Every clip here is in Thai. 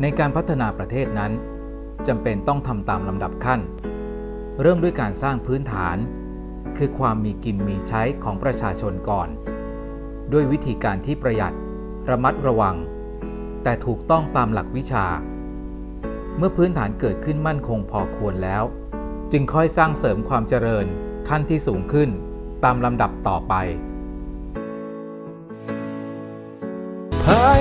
ในการพัฒนาประเทศนั้นจำเป็นต้องทำตามลำดับขั้น เริ่มด้วยการสร้างพื้นฐาน คือความมีกินมีใช้ของประชาชนก่อน ด้วยวิธีการที่ประหยัด ระมัดระวัง แต่ถูกต้องตามหลักวิชา เมื่อพื้นฐานเกิดขึ้นมั่นคงพอควรแล้ว จึงค่อยสร้างเสริมความเจริญขั้นที่สูงขึ้นตามลำดับต่อไป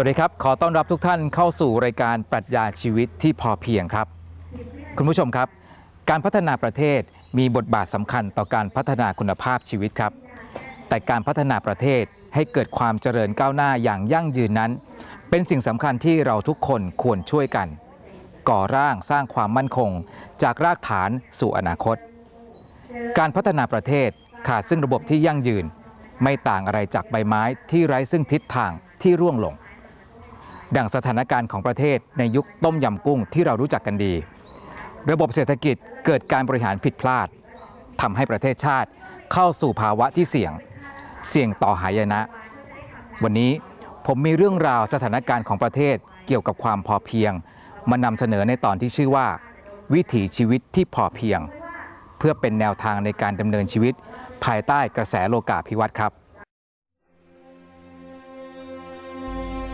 วัสดีครับ ขอต้อนรับทุกท่านเข้าสู่รายการปรัชญาชีวิตที่พอเพียงครับ คุณผู้ชมครับ การพัฒนาประเทศมีบทบาทสำคัญต่อการพัฒนาคุณภาพชีวิตครับ แต่การพัฒนาประเทศให้เกิดความเจริญก้าวหน้าอย่างยั่งยืนนั้น เป็นสิ่งสำคัญที่เราทุกคนควรช่วยกัน ก่อร่างสร้างความมั่นคง จากรากฐานสู่อนาคต การพัฒนาประเทศขาดซึ่งระบบที่ยั่งยืน ไม่ต่างอะไรจากใบไม้ที่ไร้ซึ่งทิศทางที่ร่วงหลง ดังสถานการณ์ของประเทศในยุคต้มยำกุ้งที่เรารู้จักกันดี ระบบเศรษฐกิจเกิดการบริหารผิดพลาดทำให้ประเทศชาติเข้าสู่ภาวะที่เสี่ยง เสี่ยงต่อหายนะ วันนี้ผมมีเรื่องราวสถานการณ์ของประเทศเกี่ยวกับความพอเพียง มานำเสนอในตอนที่ชื่อว่า วิถีชีวิตที่พอเพียง เพื่อเป็นแนวทางในการดำเนินชีวิต ภายใต้กระแสโลกาภิวัตน์ครับ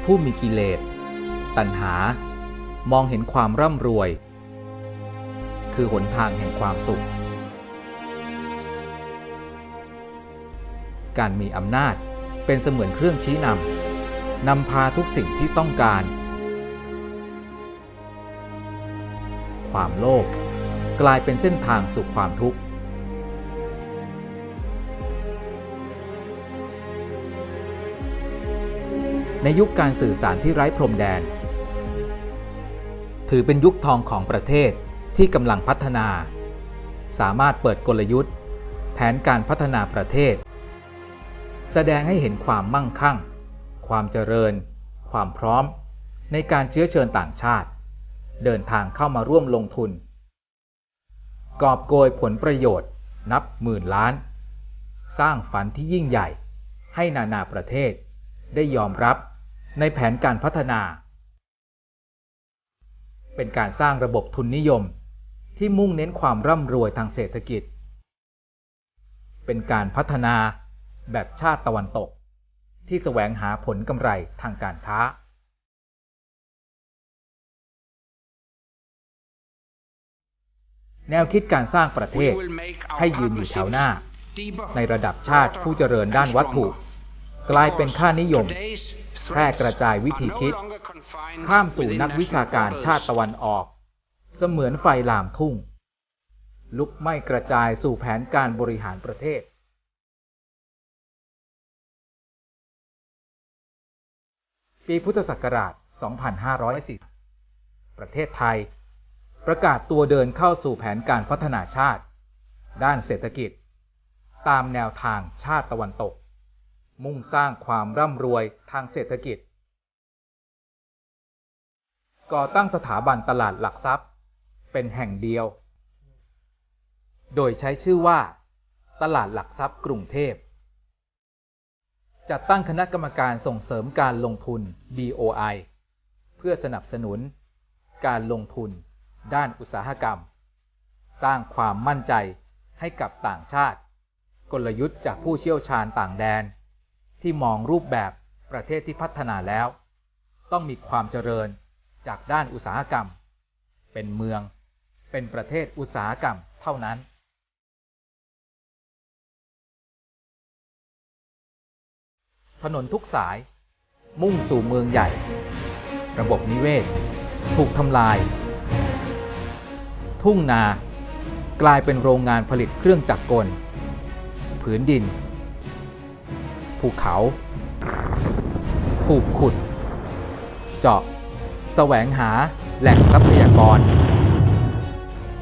ผู้มีกิเลส ตัณหา มองเห็นความร่ำรวย คือหนทางแห่งความสุข การมีอำนาจเป็นเสมือนเครื่องชี้นำนำพาทุกสิ่งที่ต้องการ ความโลภกลายเป็นเส้นทางสู่ความทุกข์ ในยุคการสื่อสารที่ไร้พรมแดน ถือเป็นยุคทองของประเทศที่กำลังพัฒนา สามารถเปิดกลยุทธ์ แผนการพัฒนาประเทศ แสดงให้เห็นความมั่งคั่ง ความเจริญ ความพร้อม ในการเชื้อเชิญต่างชาติ เดินทางเข้ามาร่วมลงทุน กอบโกยผลประโยชน์ นับหมื่นล้าน สร้างฝันที่ยิ่งใหญ่ให้นานาประเทศได้ยอมรับ ในแผนการพัฒนา เป็นการสร้างระบบทุนนิยม ที่มุ่งเน้นความร่ำรวยทางเศรษฐกิจ เป็นการพัฒนาแบบชาติตะวันตก ที่แสวงหาผลกำไรทางการค้าแนวคิดการสร้างประเทศให้ยืนอยู่แถวหน้า ในระดับชาติผู้เจริญด้านวัตถุ กลายเป็นค่านิยม แพร่กระจายวิธีคิด ข้ามสู่นักวิชาการชาติตะวันออก เสมือนไฟลามทุ่ง ลุกไหม้กระจายสู่แผนการบริหารประเทศ ปีพุทธศักราช 2510ประเทศไทย ประกาศตัวเดินเข้าสู่แผนการพัฒนาชาติ ด้านเศรษฐกิจ ตามแนวทางชาติตะวันตก มุ่งสร้างความร่ำรวยทางเศรษฐกิจ ก่อตั้งสถาบันตลาดหลักทรัพย์ เป็นแห่งเดียว โดยใช้ชื่อว่า ตลาดหลักทรัพย์กรุงเทพ จัดตั้งคณะกรรมการส่งเสริมการลงทุน BOI เพื่อสนับสนุน การลงทุน ด้านอุตสาหกรรม สร้างความมั่นใจให้กับต่างชาติ กลยุทธ์จากผู้เชี่ยวชาญต่างแดน ที่มองรูปแบบประเทศที่พัฒนาแล้ว ต้องมีความเจริญจากด้านอุตสาหกรรม เป็นเมือง เป็นประเทศอุตสาหกรรมเท่านั้นถนนทุกสายมุ่งสู่เมืองใหญ่ ระบบนิเวศ ถูกทำลาย ทุ่งนากลายเป็นโรงงานผลิตเครื่องจักรกล ผืนดิน ภูเขาผูกขุด เจาะ แสวงหาแหล่งทรัพยากร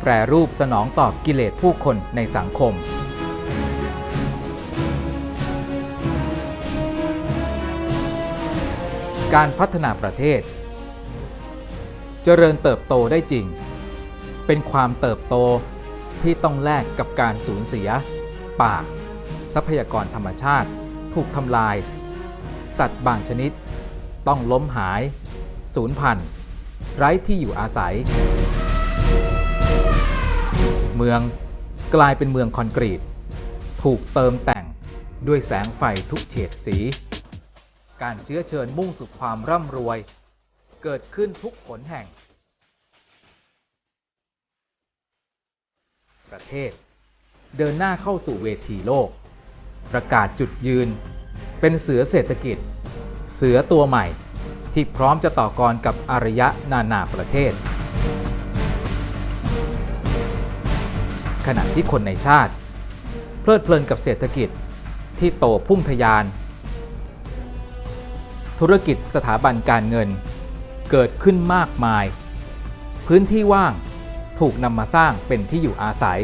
แปรรูปสนองตอบกิเลสผู้คนในสังคม การพัฒนาประเทศ เจริญเติบโตได้จริง เป็นความเติบโตที่ต้องแลกกับการสูญเสีย ป่า ทรัพยากรธรรมชาติ ถูกทำลาย สัตว์บางชนิด ต้องล้มหาย สูญพันธุ์ ไร้ที่อยู่อาศัย เมืองกลายเป็นเมืองคอนกรีต ถูกเติมแต่งด้วยแสงไฟทุกเฉดสี การเชื้อเชิญมุ่งสู่ความร่ำรวย เกิดขึ้นทุกผลแห่ง ประเทศ เดินหน้าเข้าสู่เวทีโลก ประกาศจุดยืน เป็นเสือเศรษฐกิจ เสือตัวใหม่ที่พร้อมจะต่อกรกับอารยะนานาประเทศ ขณะที่คนในชาติ เพลิดเพลินกับเศรษฐกิจที่โตพุ่งทะยาน ธุรกิจสถาบันการเงินเกิดขึ้นมากมาย พื้นที่ว่างถูกนำมาสร้างเป็นที่อยู่อาศัย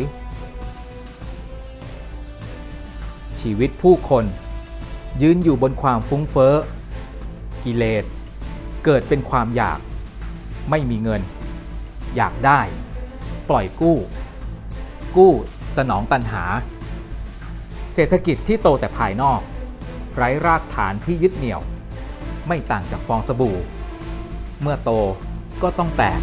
ชีวิตผู้คน ยืนอยู่บนความฟุ้งเฟ้อ กิเลส เกิดเป็นความอยาก ไม่มีเงิน อยากได้ ปล่อยกู้ กู้สนองตันหา เศรษฐกิจที่โตแต่ภายนอก ไร้รากฐานที่ยึดเหนี่ยว ไม่ต่างจากฟองสบู่ เมื่อโตก็ต้องแตก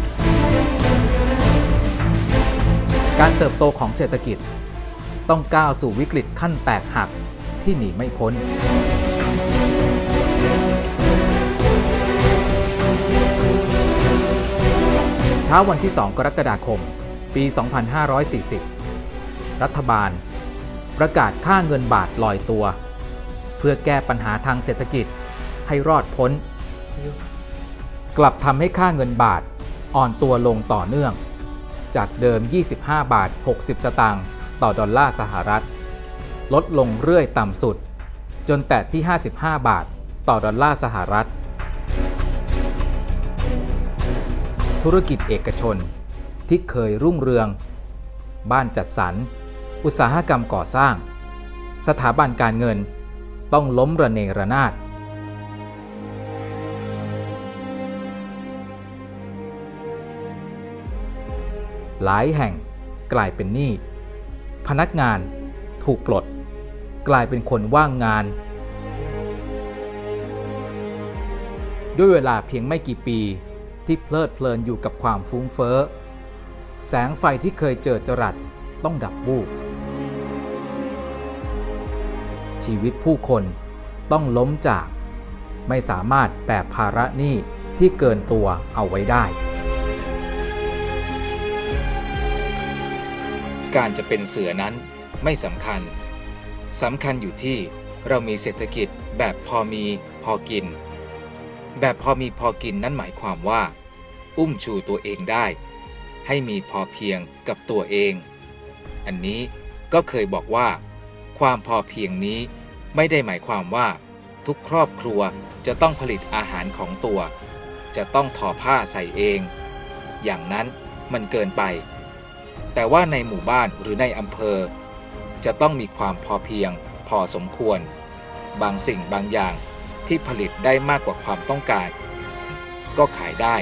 การเติบโตของเศรษฐกิจ ต้องก้าวสู่วิกฤตขั้นแตกหักที่หนีไม่พ้นเช้าวันที่ 2 กรกฎาคม ปี 2540 รัฐบาล ประกาศค่าเงินบาทลอยตัว เพื่อแก้ปัญหาทางเศรษฐกิจให้รอดพ้น กลับทำให้ค่าเงินบาทอ่อนตัวลงต่อเนื่อง จากเดิม 25 บาท 60 สตางค์ ต่อดอลลาร์สหรัฐ ลดลงเรื่อยต่ำสุด จนแตะที่ 55 บาท ต่อดอลลาร์สหรัฐ ธุรกิจเอกชน ที่เคยรุ่งเรือง บ้านจัดสรร อุตสาหกรรมก่อสร้าง สถาบันการเงิน ต้องล้มระเนระนาดหลายแห่งกลายเป็นหนี้ พนักงานถูกปลด กลายเป็นคนว่างงาน ด้วยเวลาเพียงไม่กี่ปีที่เพลิดเพลินอยู่กับความฟุ้งเฟ้อ แสงไฟที่เคยเจอจรัสต้องดับบูบชีวิตผู้คนต้องล้มจาก ไม่สามารถแบกภาระหนี้ที่เกินตัวเอาไว้ได้ การจะเป็นเสือนั้นไม่สำคัญสำคัญอยู่ที่เรามีเศรษฐกิจแบบพอมีพอกิน แบบพอมีพอกินนั่นหมายความว่า อุ้มชูตัวเองได้ ให้มีพอเพียงกับตัวเอง อันนี้ก็เคยบอกว่า ความพอเพียงนี้ไม่ได้หมายความว่า ทุกครอบครัวจะต้องผลิตอาหารของตัว จะต้องทอผ้าใส่เอง อย่างนั้นมันเกินไป แต่ว่าในหมู่บ้านหรือในอำเภอ จะต้องมีความพอเพียง พอสมควร บางสิ่งบางอย่างที่ผลิตได้มากกว่าความต้องการ ก็ขายได้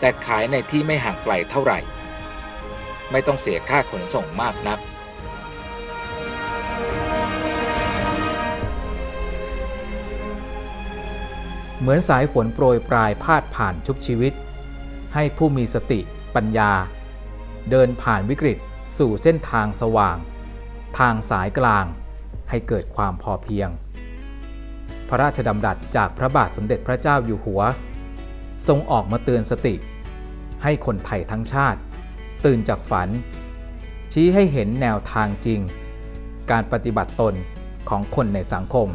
แต่ขายในที่ไม่ห่างไกลเท่าไหร่ ไม่ต้องเสียค่าขนส่งมากนักเหมือนสายฝนโปรยปลายพาดผ่านชุบชีวิต ให้ผู้มีสติปัญญา เดินผ่านวิกฤตสู่เส้นทางสว่าง ทางสายกลางให้เกิดความพอเพียง พระราชดำรัสจากพระบาทสมเด็จพระเจ้าอยู่หัว ทรงออกมาเตือนสติ ให้คนไทยทั้งชาติ ตื่นจากฝัน ชี้ให้เห็นแนวทางจริง การปฏิบัติตนของคนในสังคม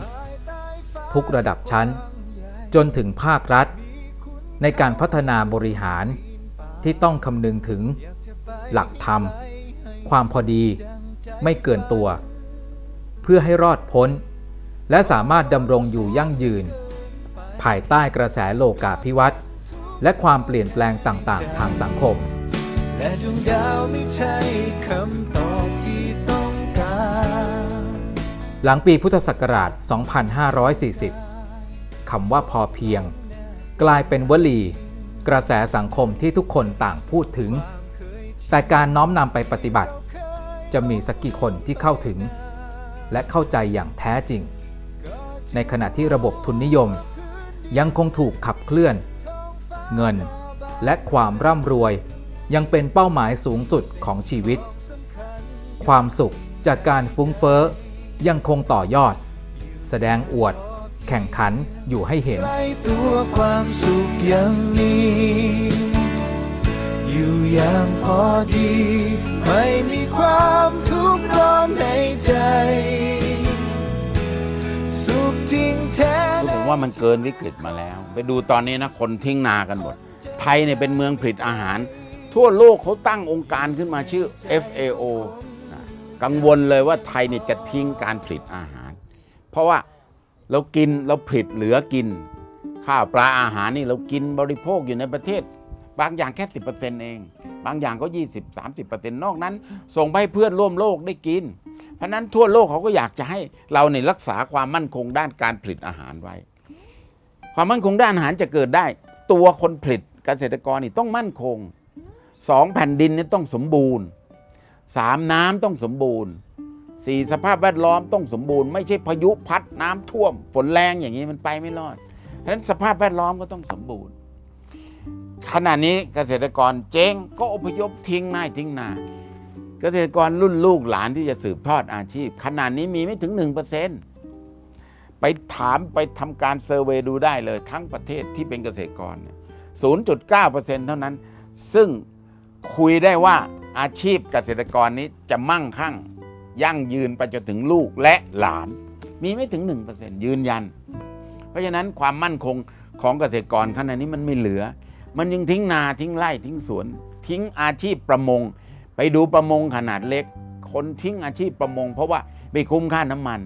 ทุกระดับชั้น จนถึงภาครัฐ ในการพัฒนาบริหารที่ต้องคำนึงถึง หลักธรรม ความพอดี ไม่เกินตัว เพื่อให้รอดพ้น และสามารถดำรงอยู่ยั่งยืน ภายใต้กระแสโลกาภิวัตน์และความเปลี่ยนแปลงต่างๆ ทางสังคม และดวงดาวไม่ใช่คำตอบที่ต้องการหลังปีพุทธศักราช 2540 คำว่าพอเพียง กลายเป็นวลี กระแสสังคมที่ทุกคนต่างพูดถึง แต่การน้อมนำไปปฏิบัติ จะมีสักกี่คนที่เข้าถึง และเข้าใจอย่างแท้จริง ในขณะที่ระบบทุนนิยม ยังคงถูกขับเคลื่อน เงินและความร่ำรวยยังเป็นเป้าหมายสูงสุดของชีวิต ความสุขจากการฟุ้งเฟ้อยังคงต่อยอด แสดงอวด แข่งขันอยู่ให้เห็นตัวความสุขยังมี อยู่อย่างพอดี ไม่มีความทุกข์ร้อนในใจ สุขทิ้งแท้ผมว่ามันเกินวิกฤตมาแล้ว ไปดูตอนนี้นะคนทิ้งนากันหมด ไทยเนี่ยเป็นเมืองผลิตอาหาร ทั่วโลกเขาตั้งองค์การขึ้นมาชื่อ FAO นะกังวลเลยว่าไทยเนี่ยจะทิ้งการผลิตอาหาร เพราะว่าเรากินเราผลิตเหลือกิน ข้าวปลาอาหารนี่เรากินบริโภคอยู่ในประเทศ บางอย่างแค่ 10%เอง บางอย่างก็ 20 30 นอกนั้น ส่งไปให้เพื่อนร่วมโลกได้กิน เพราะนั้นทั่วโลกเขาก็อยากจะให้เราเนี่ยรักษาความมั่นคงด้านการผลิตอาหารไว้ ความมั่นคงด้านอาหารจะเกิดได้ ตัวคนผลิตเกษตรกรนี่ต้องมั่นคงสองแผ่นดินนี่ต้องสมบูรณ์สามน้ำต้องสมบูรณ์สี่สภาพแวดล้อมต้องสมบูรณ์ ไม่ใช่พายุพัดน้ำท่วมฝนแรงอย่างนี้มันไปไม่รอดเพราะฉะนั้นสภาพแวดล้อมก็ต้องสมบูรณ์ ขณะนี้เกษตรกรเจ๊งก็อพยพทิ้งนายทิ้งนา เกษตรกรรุ่นลูกหลานที่จะสืบทอดอาชีพขนาดนี้มีไม่ถึง 1%ไปถามไปทำการเซอร์เวยดูได้เลยทั้งประเทศที่เป็นเกษตรกรเนี่ย0.9%เท่านั้น ซึ่งคุยได้ว่าอาชีพเกษตรกรนี้จะมั่งคั่ง ยั่งยืนไปจนถึงลูกและหลาน มีไม่ถึง 1%ยืนยัน เพราะฉะนั้นความมั่นคงของเกษตรกรขณะนี้มันไม่เหลือ มันยังทิ้งนาทิ้งไร่ทิ้งสวน ทิ้งอาชีพประมง ไปดูประมงขนาดเล็ก คนทิ้งอาชีพประมง เพราะว่าไม่คุ้มค่าน้ำมัน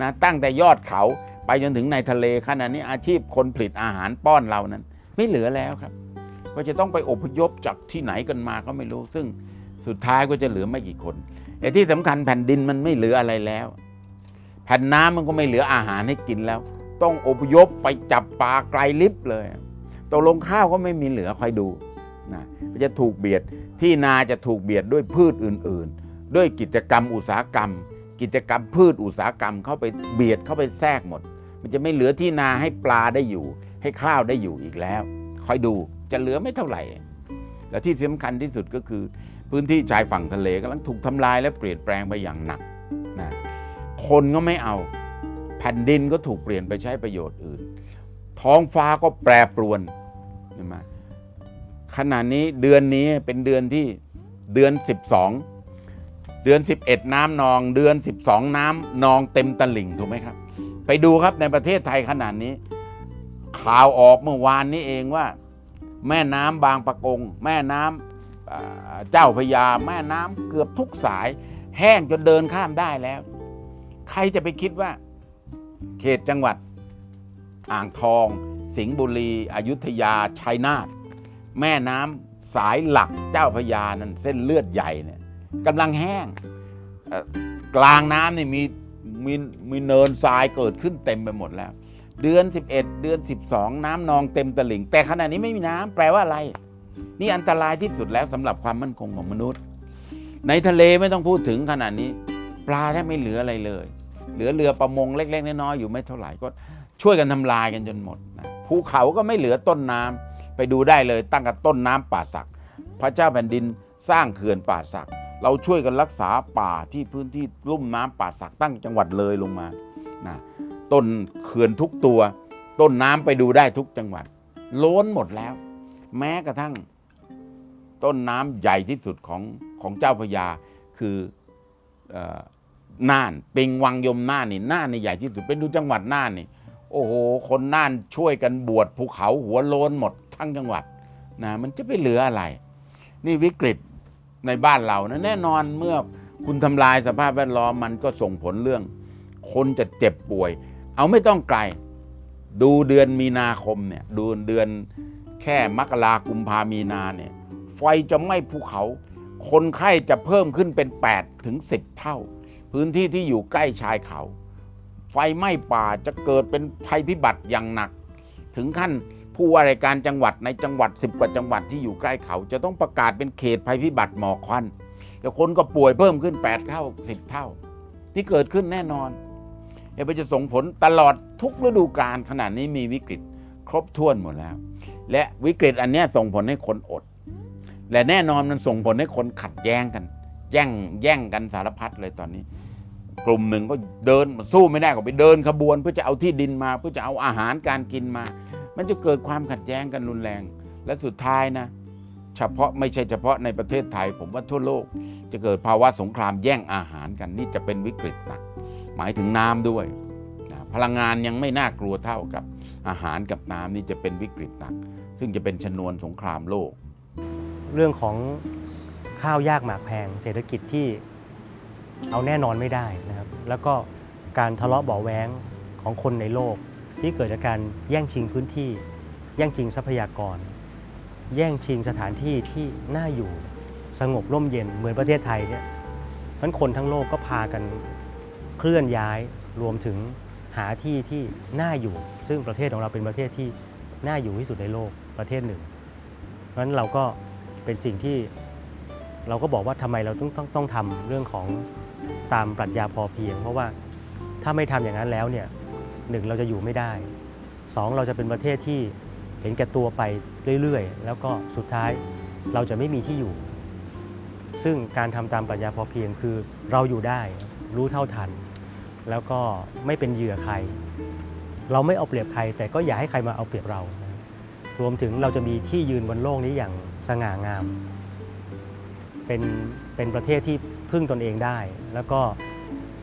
นะตั้งแต่ยอดเขาไปจนถึงในทะเลขณะนี้อาชีพคนผลิตอาหารป้อนเรานั้น ไม่เหลือแล้วครับ ก็จะต้องไปอพยพจากที่ไหนกันมาก็ไม่รู้ ซึ่งสุดท้ายก็จะเหลือไม่กี่คนแต่ที่สำคัญแผ่นดินมันไม่เหลืออะไรแล้ว แผ่นน้ำมันก็ไม่เหลืออาหารให้กินแล้ว ต้องอพยพไปจับปลาไกลลิบเลย ตกลงข้าวก็ไม่มีเหลือคอยดูนะมันจะถูกเบียดที่นาจะถูกเบียดด้วยพืชอื่น ๆ ด้วยกิจกรรมอุตสาหกรรม กิจกรรมพืชอุตสาหกรรมเข้าไปเบียดเข้าไปแทรกหมด มันจะไม่เหลือที่นาให้ปลาได้อยู่ ให้ข้าวได้อยู่อีกแล้ว คอยดูจะเหลือไม่เท่าไหร่ และที่สำคัญที่สุดก็คือ พื้นที่ชายฝั่งทะเลกำลังถูกทำลายและเปลี่ยนแปลงไปอย่างหนักนะคนก็ไม่เอา แผ่นดินก็ถูกเปลี่ยนไปใช้ประโยชน์อื่น ท้องฟ้าก็แปรปรวนเห็นไหมขณะนี้เดือนนี้เป็นเดือนที่เดือน 12 เดือน 11 น้ำนอง เดือน 12 น้ำนองเต็มตลิ่งถูกไหมครับ ไปดูครับในประเทศไทยขนาดนี้ ข่าวออกเมื่อวานนี้เองว่า แม่น้ำบางปะกง แม่น้ำอ่าเจ้าพระยา แม่น้ำเกือบทุกสาย แห้งจนเดินข้ามได้แล้ว ใครจะไปคิดว่า เขตจังหวัด อ่างทอง สิงห์บุรี อยุธยา ชัยนาท แม่น้ำสายหลักเจ้าพยานั่นเส้นเลือดใหญ่เนี่ยกำลังแห้ง กลางน้ำนี่มีมีมีเนินทรายเกิดขึ้นเต็มไปหมดแล้ว เดือน 11 เดือน 12 น้ำนองเต็มตลิ่ง แต่ขณะนี้ไม่มีน้ำแปลว่าอะไร นี่อันตรายที่สุดแล้วสำหรับความมั่นคงของมนุษย์ ในทะเลไม่ต้องพูดถึงขนาดนี้ ปลาแทบไม่เหลืออะไรเลย เหลือเรือประมงเล็ก ๆ น้อยๆอยู่ไม่เท่าไหร่ก็ ช่วยกันทำลายกันจนหมดนะภูเขาก็ไม่เหลือต้นน้ำไปดูได้เลยตั้งแต่ต้นน้ำป่าสัก พระเจ้าแผ่นดินสร้างเขื่อนป่าสัก เราช่วยกันรักษาป่าที่พื้นที่ลุ่มน้ำป่าสักตั้งจังหวัดเลยลงมานะต้นเขื่อนทุกตัว ต้นน้ำไปดูได้ทุกจังหวัด ล้นหมดแล้ว แม้กระทั่ง ต้นน้ำใหญ่ที่สุดของของเจ้าพระยาคืออน่านปิงวังยมน่านนี่น่านนี่ใหญ่ที่สุดเป็นดูจังหวัดน่านนี่ โอ้โห คนน่านช่วยกันบวชภูเขาหัวโลนหมดทั้งจังหวัดนะมันจะไปเหลืออะไร นี่วิกฤตในบ้านเรานะแน่นอนเมื่อคุณทำลายสภาพแวดล้อมมันก็ส่งผลเรื่อง คนจะเจ็บป่วย เอาไม่ต้องไกล ดูเดือนมีนาคมเนี่ยดูเดือนแค่มกรากุมภามีนาเนี่ยไฟจะไหม้ภูเขา คนไข้จะเพิ่มขึ้นเป็น 8 ถึง 10 เท่า พื้นที่ที่อยู่ใกล้ชายเขา ฟไหม้ป่าจะเกิดเป็นภัยพิบัติอย่างหนัก ถึงขั้นผู้ว่าราชการจังหวัดในจังหวัด 10 กว่าจังหวัดที่อยู่ใกล้เขา จะต้องประกาศเป็นเขตภัยพิบัติหมอกควันแล้วคนก็ป่วยเพิ่มขึ้น 8 เท่า 10 เท่า ที่เกิดขึ้นแน่นอนเดี๋ยวมันจะส่งผลตลอดทุกฤดูกาลขนาดนี้มีวิกฤตครบถ้วนหมดแล้ว และวิกฤตอันนี้ส่งผลให้คนอด และแน่นอนมันส่งผลให้คนขัดแย้งกัน แย่งแย่งกันสารพัดเลยตอนนี้ กลุ่มหนึ่งก็เดินสู้ไม่ได้ก็ไปเดินขบวน เพื่อจะเอาที่ดินมา เพื่อจะเอาอาหารการกินมา มันจะเกิดความขัดแย้งกันรุนแรง และสุดท้ายนะเฉพาะไม่ใช่เฉพาะในประเทศไทย ผมว่าทั่วโลก จะเกิดภาวะสงครามแย่งอาหารกันนี่จะเป็นวิกฤตหนักหมายถึงน้ำด้วยนะพลังงานยังไม่น่ากลัวเท่ากับอาหารกับน้ำนี่จะเป็นวิกฤตหนัก ซึ่งจะเป็นชนวนสงครามโลก เรื่องของข้าวยากหมากแพงเศรษฐกิจที่ เอาแน่นอนไม่ได้นะครับ แล้วก็การทะเลาะเบาะแว้งของคนในโลก ที่เกิดจากการแย่งชิงพื้นที่ แย่งชิงทรัพยากร แย่งชิงสถานที่ที่น่าอยู่สงบร่มเย็นเหมือนประเทศไทยเนี่ยเพราะฉะนั้นคนทั้งโลกก็พากันเคลื่อนย้ายรวมถึงหาที่ที่น่าอยู่ ซึ่งประเทศของเราเป็นประเทศที่น่าอยู่ที่สุดในโลกประเทศหนึ่งเพราะฉะนั้นเราก็เป็นสิ่งที่เราก็บอกว่าทำไมเราต้องต้องต้องทำเรื่องของ ตามปรัชญาพอเพียง เพราะว่าถ้าไม่ทำอย่างนั้นแล้วเนี่ยหนึ่งเราจะอยู่ไม่ได้สองเราจะเป็นประเทศที่เห็นแก่ตัวไปเรื่อยๆ แล้วก็สุดท้ายเราจะไม่มีที่อยู่ ซึ่งการทำตามปรัชญาพอเพียงคือเราอยู่ได้รู้เท่าทัน แล้วก็ไม่เป็นเหยื่อใคร เราไม่เอาเปรียบใคร แต่ก็อย่าให้ใครมาเอาเปรียบเรา รวมถึงเราจะมีที่ยืนบนโลกนี้อย่างสง่างาม เป็นเป็นประเทศที่ พึ่งตนเองได้ แล้วก็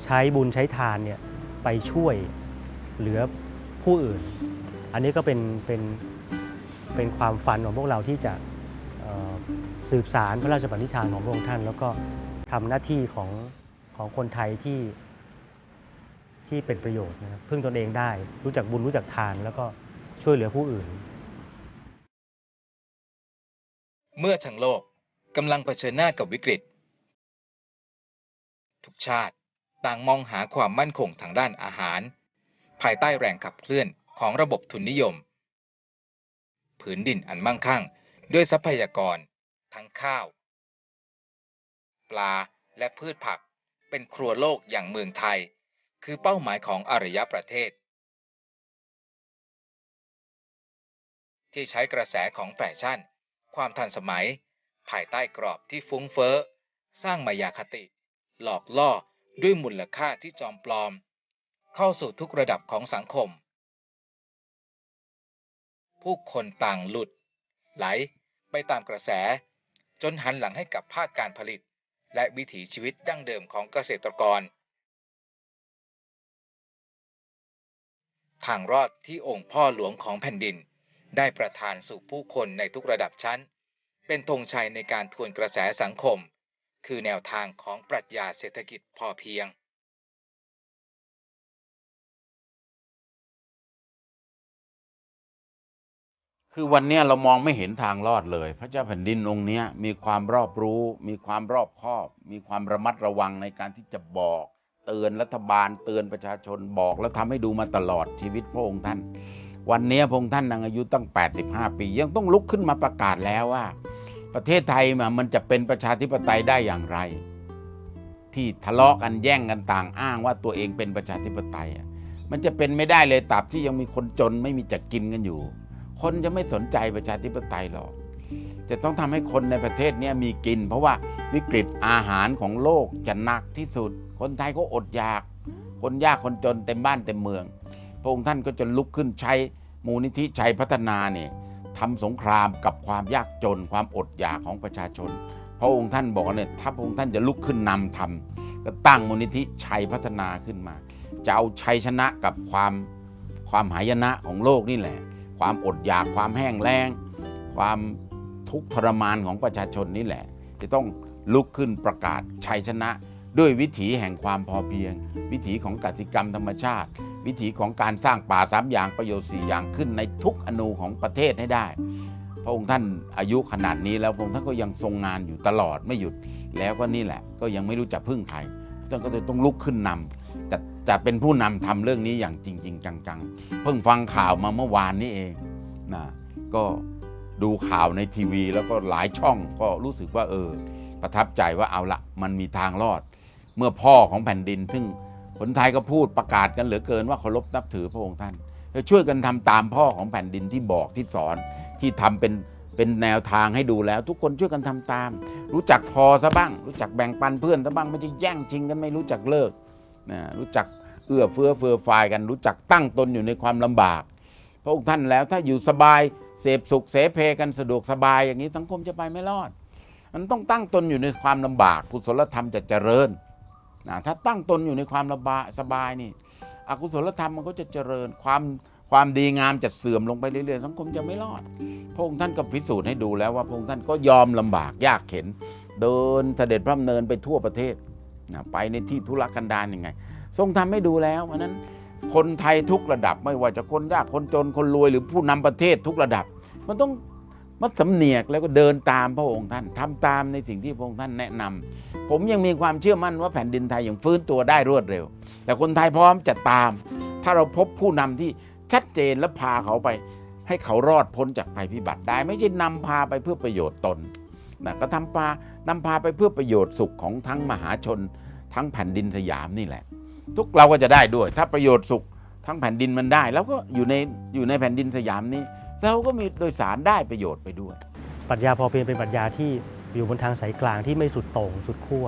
ใช้บุญใช้ทานเนี่ยไปช่วยเหลือผู้อื่น อันนี้ก็เป็นเป็นเป็นความฝันของพวกเราที่จะสืบสารพระราชปณิธานของพระองค์ท่าน แล้วก็ทำหน้าที่ของของคนไทยที่ที่เป็นประโยชน์นะครับพึ่งตนเองได้ รู้จักบุญรู้จักทานแล้วก็ช่วยเหลือผู้อื่น เมื่อทั้งโลกกำลังเผชิญหน้ากับวิกฤต ทุกชาติต่างมองหาความมั่นคงทางด้านอาหาร ภายใต้แรงขับเคลื่อนของระบบทุนนิยม ผืนดินอันมั่งคั่งด้วยทรัพยากร ทั้งข้าว ปลาและพืชผักเป็นครัวโลกอย่างเมืองไทย คือเป้าหมายของอารยประเทศ ที่ใช้กระแสของแฟชั่น ความทันสมัย ภายใต้กรอบที่ฟุ้งเฟ้อ สร้างมายาคติ หลอกล่อด้วยมูลค่าที่จอมปลอม เข้าสู่ทุกระดับของสังคม ผู้คนต่างหลุด ไหลไปตามกระแส จนหันหลังให้กับภาคการผลิต และวิถีชีวิตดั้งเดิมของเกษตรกร ทางรอดที่องค์พ่อหลวงของแผ่นดิน ได้ประทานสู่ผู้คนในทุกระดับชั้น เป็นธงชัยในการทวนกระแสสังคม คือแนวทางของปรัชญาเศรษฐกิจพอเพียงคือวันนี้เรามองไม่เห็นทางรอดเลย พระเจ้าแผ่นดินองค์นี้มีความรอบรู้ มีความรอบคอบ มีความระมัดระวังในการที่จะบอก เตือนรัฐบาล เตือนประชาชนบอกแล้วทำให้ดูมาตลอดชีวิตพระองค์ท่าน วันนี้พระองค์ท่านนางอายุตั้ง 85 ปี ยังต้องลุกขึ้นมาประกาศแล้วว่า ประเทศไทยมามันจะเป็นประชาธิปไตยได้อย่างไร ที่ทะเลาะกันแย่งกันต่างอ้างว่าตัวเองเป็นประชาธิปไตย มันจะเป็นไม่ได้เลยตราบที่ยังมีคนจนไม่มีจะกินกันอยู่ คนจะไม่สนใจประชาธิปไตยหรอกจะต้องทำให้คนในประเทศนี้มีกิน เพราะว่าวิกฤตอาหารของโลกจะหนักที่สุด คนไทยก็อดอยาก คนยากคนจนเต็มบ้านเต็มเมือง พระองค์ท่านก็จะลุกขึ้นใช้มูลนิธิชัยพัฒนาเนี่ย ทำสงครามกับความยากจนความอดอยากของประชาชน พระองค์ท่านบอกเนี่ยถ้าพระองค์ท่านจะลุกขึ้นนำทำก็ตั้งมูลนิธิชัยพัฒนาขึ้นมา จะเอาชัยชนะกับความความหายนะของโลกนี่แหละ ความอดอยากความแห้งแล้ง ความทุกข์ทรมานของประชาชนนี่แหละ จะต้องลุกขึ้นประกาศชัยชนะ ด้วยวิถีแห่งความพอเพียง วิถีของกสิกรรมธรรมชาติ วิถีของการสร้างป่าสามอย่างประโยชน์สี่อย่างขึ้นในทุกอนูของประเทศให้ได้ พระองค์ท่านอายุขนาดนี้แล้วพระองค์ท่านก็ยังทรงงานอยู่ตลอดไม่หยุดแล้วก็นี่แหละ ก็ยังไม่รู้จะพึ่งใครท่านก็เลยต้องลุกขึ้นนำจะจะเป็นผู้นำทำเรื่องนี้อย่างจริงๆจังๆ เพิ่งฟังข่าวมาเมื่อวานนี้เองนะก็ดูข่าวในทีวีแล้วก็หลายช่องก็รู้สึกว่าเออประทับใจว่าเอาละมันมีทางรอด เมื่อพ่อของแผ่นดิน ซึ่งคนไทยก็พูดประกาศกันเหลือเกินว่าเคารพนับถือพระองค์ท่านแล้วช่วยกันทำตามพ่อของแผ่นดินที่บอกที่สอนที่ทำเป็นเป็นแนวทางให้ดูแล้ว ทุกคนช่วยกันทำตาม รู้จักพอซะบ้าง รู้จักแบ่งปันเพื่อนซะบ้างไม่ใช่แย่งชิงกันไม่รู้จักเลิกนะรู้จักเอื้อเฟื้อเฟือฟายกันรู้จักตั้งตนอยู่ในความลำบาก พระองค์ท่านแล้วถ้าอยู่สบายเสพสุขเสเพกันสะดวกสบายอย่างนี้สังคมจะไปไม่รอด มันต้องตั้งตนอยู่ในความลำบากกุศลธรรมจะเจริญ นะถ้าตั้งตนอยู่ในความลำบาสบายนี่ อกุศลธรรมมันก็จะเจริญความความดีงามจะเสื่อมลงไปเรื่อยๆสังคมจะไม่รอด พระองค์ท่านก็พิสูจน์ให้ดูแล้วว่าพระองค์ท่านก็ยอมลำบากยากเข็น เดินเสด็จพระดำเนินไปทั่วประเทศนะไปในที่ทุรกันดารยังไง ทรงทำให้ดูแล้วเพราะนั้นคนไทยทุกระดับไม่ว่าจะคนยากคนจนคนรวยหรือผู้นำประเทศทุกระดับ มันต้อง มัดสำเนียกแล้วก็เดินตามพระองค์ท่านทำตามในสิ่งที่พระองค์ท่านแนะนำผมยังมีความเชื่อมั่นว่าแผ่นดินไทยยังฟื้นตัวได้รวดเร็ว แต่คนไทยพร้อมจะตาม ถ้าเราพบผู้นำที่ชัดเจนและพาเขาไป ให้เขารอดพ้นจากภัยพิบัติได้ ไม่ใช่นำพาไปเพื่อประโยชน์ตนนะก็ทำพานำพาไปเพื่อประโยชน์สุขของทั้งมหาชน ทั้งแผ่นดินสยามนี่แหละ ทุกเราก็จะได้ด้วย ถ้าประโยชน์สุขทั้งแผ่นดินมันได้ แล้วก็อยู่ในอยู่ในแผ่นดินสยามนี้ เราก็มีโดยสารได้ประโยชน์ไปด้วย ปรัชญาพอเพียงเป็นปรัชญาที่อยู่บนทางสายกลางที่ไม่สุดโต่งสุดขั้ว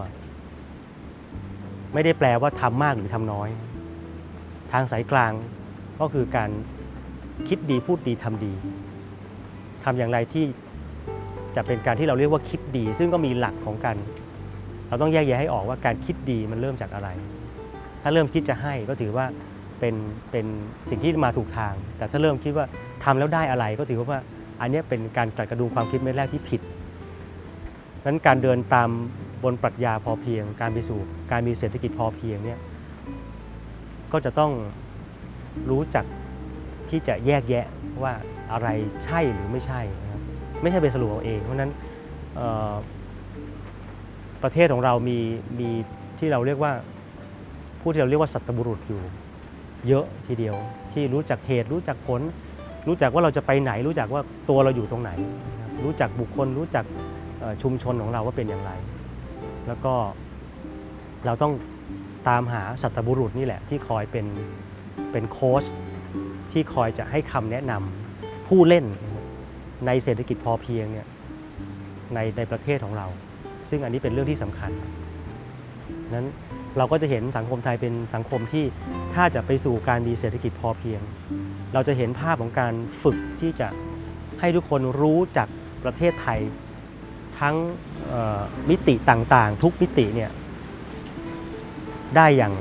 ไม่ได้แปลว่าทำมากหรือทำน้อย ทางสายกลางก็คือการคิดดีพูดดีทำดีทำอย่างไรที่จะเป็นการที่เราเรียกว่าคิดดี ซึ่งก็มีหลักของการเราต้องแยกแยะให้ออกว่าการคิดดีมันเริ่มจากอะไร ถ้าเริ่มคิดจะให้ก็ถือว่าเป็นเป็นสิ่งที่มาถูกทาง แต่ถ้าเริ่มคิดว่า ทำแล้วได้อะไรก็ถือว่าอันนี้เป็นการกลัดกระดุมความคิดเม็ดแรกที่ผิดนั้นการเดินตามบนปรัชญาพอเพียง การไปสู่การมีเศรษฐกิจพอเพียงเนี่ยก็จะต้องรู้จักที่จะแยกแยะว่าอะไรใช่หรือไม่ใช่นะครับไม่ใช่ไปสรุปเอาเอง เพราะนั้นประเทศของเรามีมีที่เราเรียกว่าผู้ที่เราเรียกว่าสัตบุรุษอยู่ เยอะทีเดียวที่รู้จักเหตุรู้จักผล รู้จักว่าเราจะไปไหน รู้จักว่าตัวเราอยู่ตรงไหน รู้จักบุคคล รู้จักชุมชนของเราว่าเป็นอย่างไร แล้วก็เราต้องตามหาสัตบุรุษนี่แหละ ที่คอยเป็นเป็นโค้ชที่คอยจะให้คำแนะนำผู้เล่นในเศรษฐกิจพอเพียงเนี่ยในในประเทศของเรา ซึ่งอันนี้เป็นเรื่องที่สำคัญนั้นเราก็จะเห็นสังคมไทยเป็นสังคมที่ถ้าจะไปสู่การมีเศรษฐกิจพอเพียง เราจะเห็นภาพของการฝึกที่จะให้ทุกคนรู้จักประเทศไทยทั้งมิติต่างๆ ทุกมิติเนี่ยได้อย่าง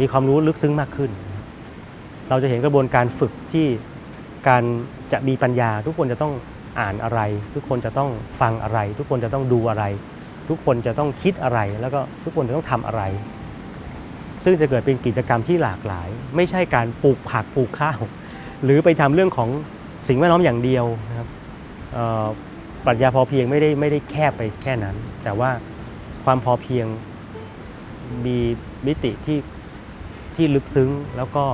มีความรู้ลึกซึ้งมากขึ้น เราจะเห็นกระบวนการฝึกที่การจะมีปัญญา ทุกคนจะต้องอ่านอะไร ทุกคนจะต้องฟังอะไร ทุกคนจะต้องดูอะไร ทุกคนจะต้องคิดอะไร แล้วก็ทุกคนจะต้องทำอะไร ซึ่งจะเกิดเป็นกิจกรรมที่หลากหลาย ไม่ใช่การปลูกผักปลูกข้าว หรือไปทำเรื่องของสิ่งแวดล้อมอย่างเดียวนะครับปรัชญาพอเพียงไม่ได้ไม่ได้แคบไปแค่นั้น แต่ว่าความพอเพียงมีมิติที่ที่ลึกซึ้งแล้วก็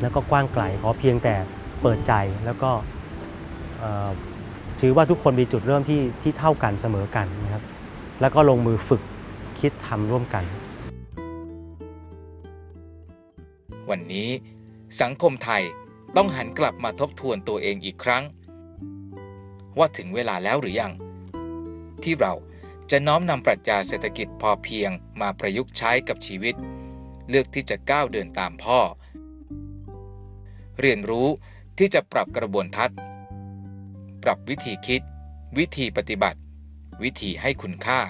แล้วก็กว้างไกลขอเพียงแต่เปิดใจแล้วก็เอ่อถือว่าทุกคนมีจุดเริ่มที่ที่เท่ากันเสมอกันนะครับ แล้วก็ลงมือฝึกคิดทำร่วมกัน วันนี้สังคมไทยต้องหันกลับมาทบทวนตัวเองอีกครั้ง ว่าถึงเวลาแล้วหรือยัง ที่เราจะน้อมนำปรัชญาเศรษฐกิจพอเพียงมาประยุกต์ใช้กับชีวิต เลือกที่จะก้าวเดินตามพ่อ เรียนรู้ที่จะปรับกระบวนทัศน์ ปรับวิธีคิด วิธีปฏิบัติ วิธีให้คุณค่า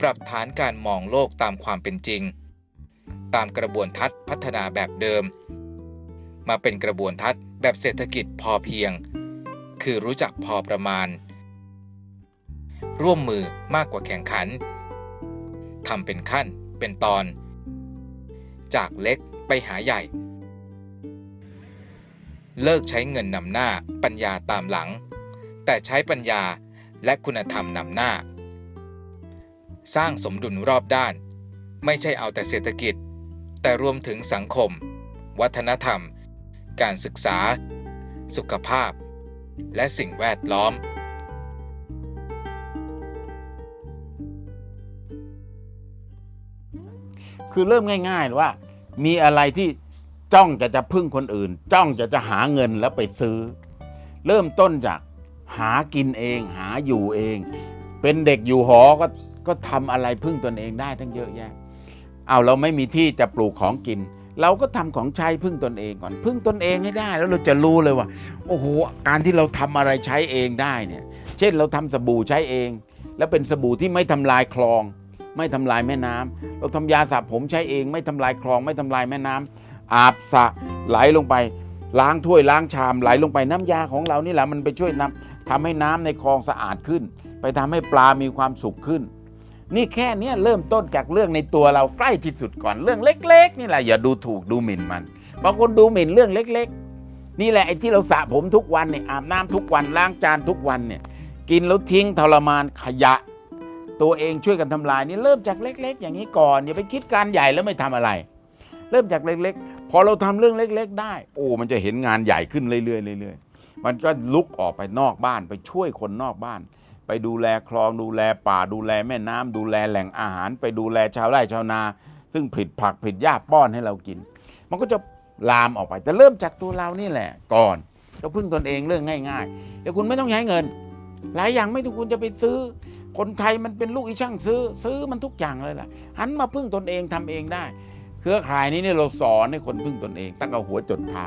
ปรับฐานการมองโลกตามความเป็นจริง ตามกระบวนทัศน์พัฒนาแบบเดิม มาเป็นกระบวนทัศน์แบบเศรษฐกิจพอเพียง คือรู้จักพอประมาณ ร่วมมือมากกว่าแข่งขันทำเป็นขั้นเป็นตอน จากเล็กไปหาใหญ่ เลิกใช้เงินนำหน้าปัญญาตามหลัง แต่ใช้ปัญญาและคุณธรรมนำหน้า สร้างสมดุลรอบด้าน ไม่ใช่เอาแต่เศรษฐกิจ แต่รวมถึงสังคม วัฒนธรรม การศึกษา สุขภาพ และสิ่งแวดล้อม คือเริ่มง่าย ๆ ว่า มีอะไรที่จ้องจะจะพึ่งคนอื่น จ้องจะจะหาเงินแล้วไปซื้อ เริ่มต้นจากหากินเอง หาอยู่เอง เป็นเด็กอยู่หอก็ก็ทำอะไรพึ่งตนเองได้ทั้งเยอะแยะ เอาเราไม่มีที่จะปลูกของกิน เราก็ทำของใช้พึ่งตนเองก่อน พึ่งตนเองให้ได้ แล้วเราจะรู้เลยว่า โอ้โหการที่เราทำอะไรใช้เองได้เนี่ย เช่นเราทำสบู่ใช้เอง แล้วเป็นสบู่ที่ไม่ทำลายคลอง ไม่ทำลายแม่น้ำเราทำยาสระผมใช้เอง ไม่ทำลายคลอง ไม่ทำลายแม่น้ำอาบสระไหลลงไป ล้างถ้วยล้างชามไหลลงไปน้ำยาของเรานี่แหละมันไปช่วยนำทำให้น้ำในคลองสะอาดขึ้น ไปทำให้ปลามีความสุขขึ้น นี่แค่เนี้ยเริ่มต้นจากเรื่องในตัวเราใกล้ที่สุดก่อนเรื่องเล็ก ๆ นี่แหละอย่าดูถูกดูหมิ่นมันบางคนดูหมิ่นเรื่องเล็ก ๆ นี่แหละไอ้ที่เราสระผมทุกวันเนี่ยอาบน้ำทุกวันล้างจานทุกวันเนี่ยกินแล้วทิ้งทรมานขยะ ตัวเองช่วยกันทำลายนี่เริ่มจากเล็ก ๆ อย่างนี้ก่อนอย่าไปคิดการใหญ่แล้วไม่ทำอะไร เริ่มจากเล็ก ๆ พอเราทำเรื่องเล็ก ๆ ได้ โอ้มันจะเห็นงานใหญ่ขึ้นเรื่อยๆเรื่อยๆมันก็ลุกออกไปนอกบ้านไปช่วยคนนอกบ้าน ไปดูแลคลองดูแลป่าดูแลแม่น้ำดูแลแหล่งอาหาร ไปดูแลชาวไร่ชาวนา ซึ่งผลิตผักผลิตหญ้าป้อนให้เรากิน มันก็จะลามออกไปแต่เริ่มจากตัวเรานี่แหละ ก่อนเราพึ่งตนเองเรื่องง่ายๆเดี๋ยวคุณไม่ต้องใช้เงิน หลายอย่างไม่ต้องคุณจะไปซื้อ คนไทยมันเป็นลูกอีช่างซื้อ ซื้อมันทุกอย่างเลยล่ะหันมาพึ่งตนเองทำเองได้ เครือข่ายนี้เนี่ยเราสอนให้คนพึ่งตนเอง ตั้งแต่หัวจดเท้า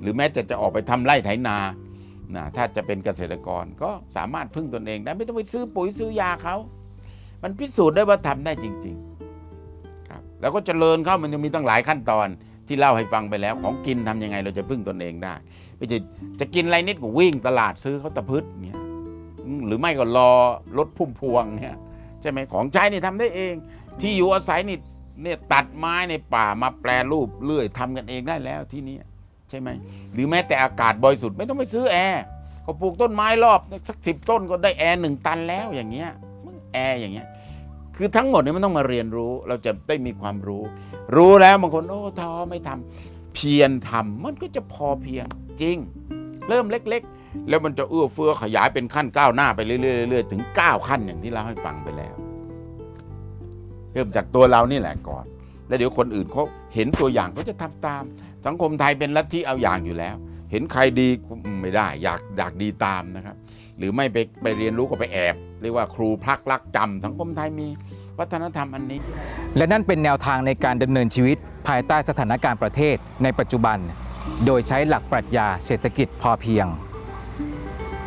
หรือแม้จะจะออกไปทำไร่ไถนา นะถ้าจะเป็นเกษตรกรก็สามารถพึ่งตนเองได้ไม่ต้องไปซื้อปุ๋ยซื้อยาเขา มันพิสูจน์ได้ว่าทำได้จริงๆครับแล้วก็เจริญเข้ามันยังมีตั้งหลายขั้นตอนที่เล่าให้ฟังไปแล้ว ของกินทำยังไงเราจะพึ่งตนเองได้ไม่ใช่จะกินอะไรนิดก็วิ่งตลาดซื้อเขาตะพืชเนี่ยหรือไม่ก็รอรถพุ่มพวงเนี่ยใช่ไหมของใช้นี่ทำได้เอง ที่อยู่อาศัยนี่เนี่ยตัดไม้ในป่ามาแปรรูปเลื่อยทำกันเองได้แล้วที่นี่ ใช่ไหมหรือแม้แต่อากาศบริสุทธิ์ไม่ต้องไปซื้อแอร์ก็ปลูกต้นไม้รอบสักสิบต้นก็ได้แอร์หนึ่งตันแล้วอย่างเงี้ยแอร์อย่างเงี้ยคือทั้งหมดนี่มันต้องมาเรียนรู้เราจะได้มีความรู้ รู้แล้วบางคนโอ้ท้อไม่ทำเพียรทำมันก็จะพอเพียงจริง เริ่มเล็ก ๆ แล้วมันจะเอื้อเฟื้อขยายเป็นขั้นก้าวหน้าไปเรื่อยๆๆถึง 9 ขั้นอย่างที่เราให้ฟังไปแล้ว เริ่มจากตัวเรานี่แหละก่อน แล้วเดี๋ยวคนอื่นเขาเห็นตัวอย่างเขาจะทำตาม สังคมไทยเป็นลัทธิเอาอย่างอยู่แล้ว เห็นใครดีไม่ได้ อยากอยากดีตามนะครับ หรือไม่ไปไปเรียนรู้ก็ไปแอบ เรียกว่าครูพลักลักจำสังคมไทยมีวัฒนธรรมอันนี้ และนั่นเป็นแนวทางในการดำเนินชีวิตภายใต้สถานการณ์ประเทศในปัจจุบัน โดยใช้หลักปรัชญาเศรษฐกิจพอเพียง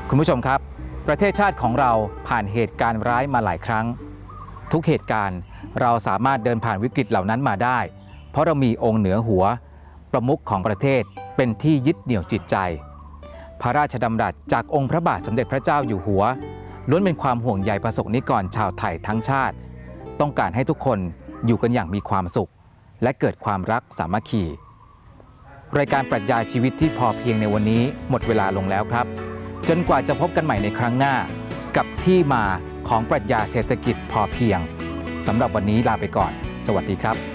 คุณผู้ชมครับ ประเทศชาติของเราผ่านเหตุการณ์ร้ายมาหลายครั้ง ทุกเหตุการณ์เราสามารถเดินผ่านวิกฤตเหล่านั้นมาได้ เพราะเรามีองค์เหนือหัว ประมุขของประเทศเป็นที่ยึดเหนี่ยวจิตใจ พระราชดำรัสจากองค์พระบาทสมเด็จพระเจ้าอยู่หัว ล้วนเป็นความห่วงใยประสบนิกรชาวไทยทั้งชาติ ต้องการให้ทุกคนอยู่กันอย่างมีความสุข และเกิดความรักสามัคคีรายการปรัชญาชีวิตที่พอเพียงในวันนี้หมดเวลาลงแล้วครับ จนกว่าจะพบกันใหม่ในครั้งหน้า กับที่มาของปรัชญาเศรษฐกิจพอเพียงสำหรับวันนี้ลาไปก่อน สวัสดีครับ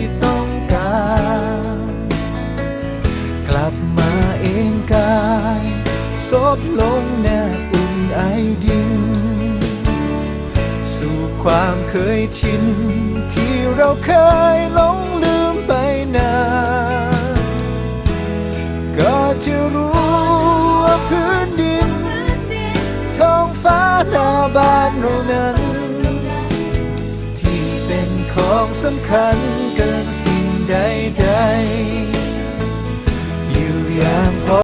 ายซบลงแนบอุ่นไอดิน สู่ความเคยชิน ที่เราเคยหลงลืมไปนานก็จะรู้ว่าพื้นดิน ท้องฟ้าหน้าบ้านเรานั้น ที่เป็นของสำคัญเกินสิ่งใดๆ